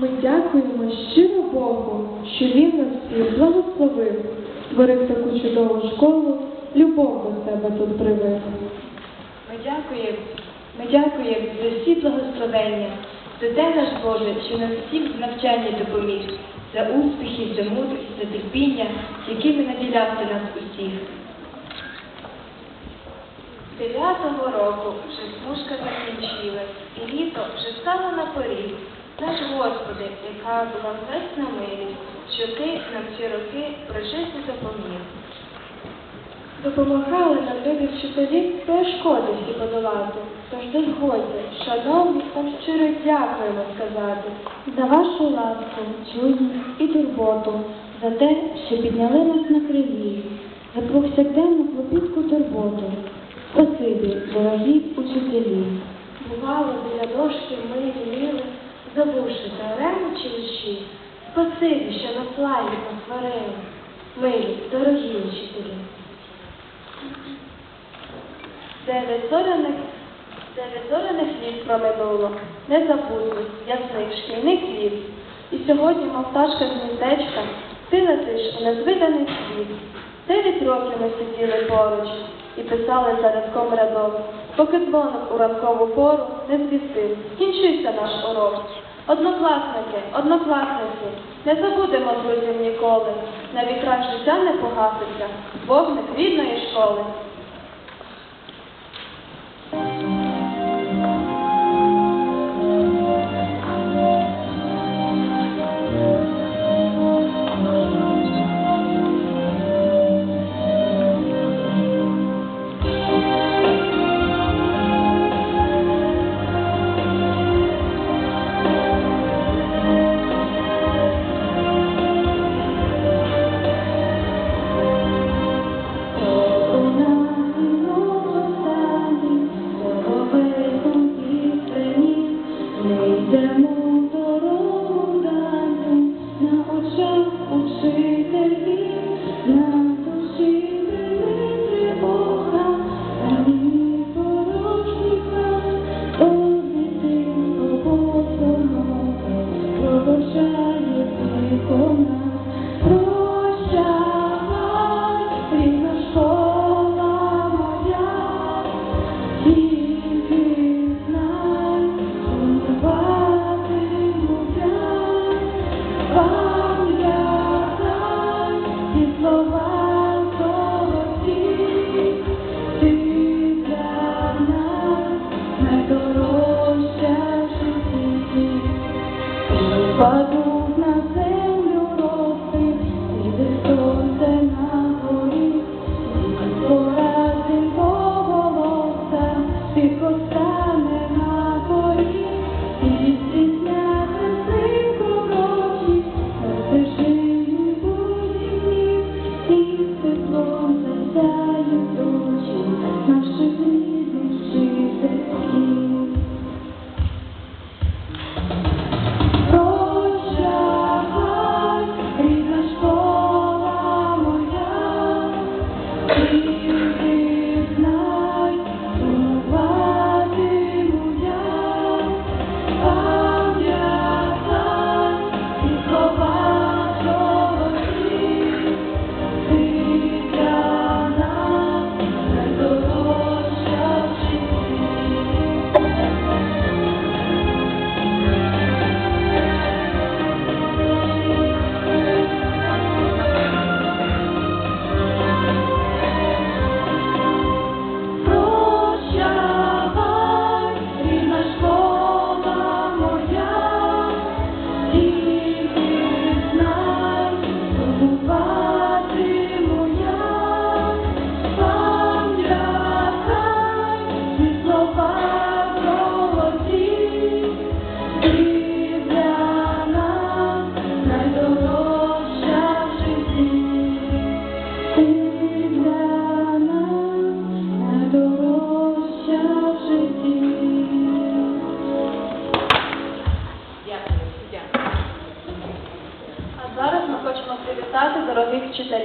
Ми дякуємо щиро Богу, що Він нас всіх благословив, створив таку чудову школу, любов до себе тут привив. Ми дякуємо, ми дякуємо за всі благословення, за те, наш Боже, що нам всім в навчанні допоміг, за успіхи, за мудрість, за терпіння, якими наділяв ти нас усіх. Дев'ятого року вже смужка закінчилась, і літо вже стало на поріг. Наш Господи, яка була весна милість, що ти нам ці роки прожити допоміг. Допомагали нам люди вчителі перешкоди всі подолати. Тож дозвольте, шановні, вам щиро дякуємо сказати за вашу ласку, чуйність і турботу, за те, що підняли нас на криві, за повсякденну клопітку турботу. Спасибі, дорогі учителі. Бувало, біля дошки ми віли, забувши теорему чи вірші. Спасибі, що нас лагідно сварили. Милі, дорогі учителі. Дев'ять зоряних, дев'ять зоряних літ проминуло, не незабутніх, ясних шкільних літ. І сьогодні, мов пташка з гніздечка, ти летиш у незвиданий світ. Дев'ять років ми сиділи поруч і писали за рядком рядок, поки дзвоник у ранкову пору не звістив. Скінчився наш урок. Однокласники, однокласниці, не забудемо друзів ніколи. На вітрах життя не погаситься, вогник рідної школи. shine. but la.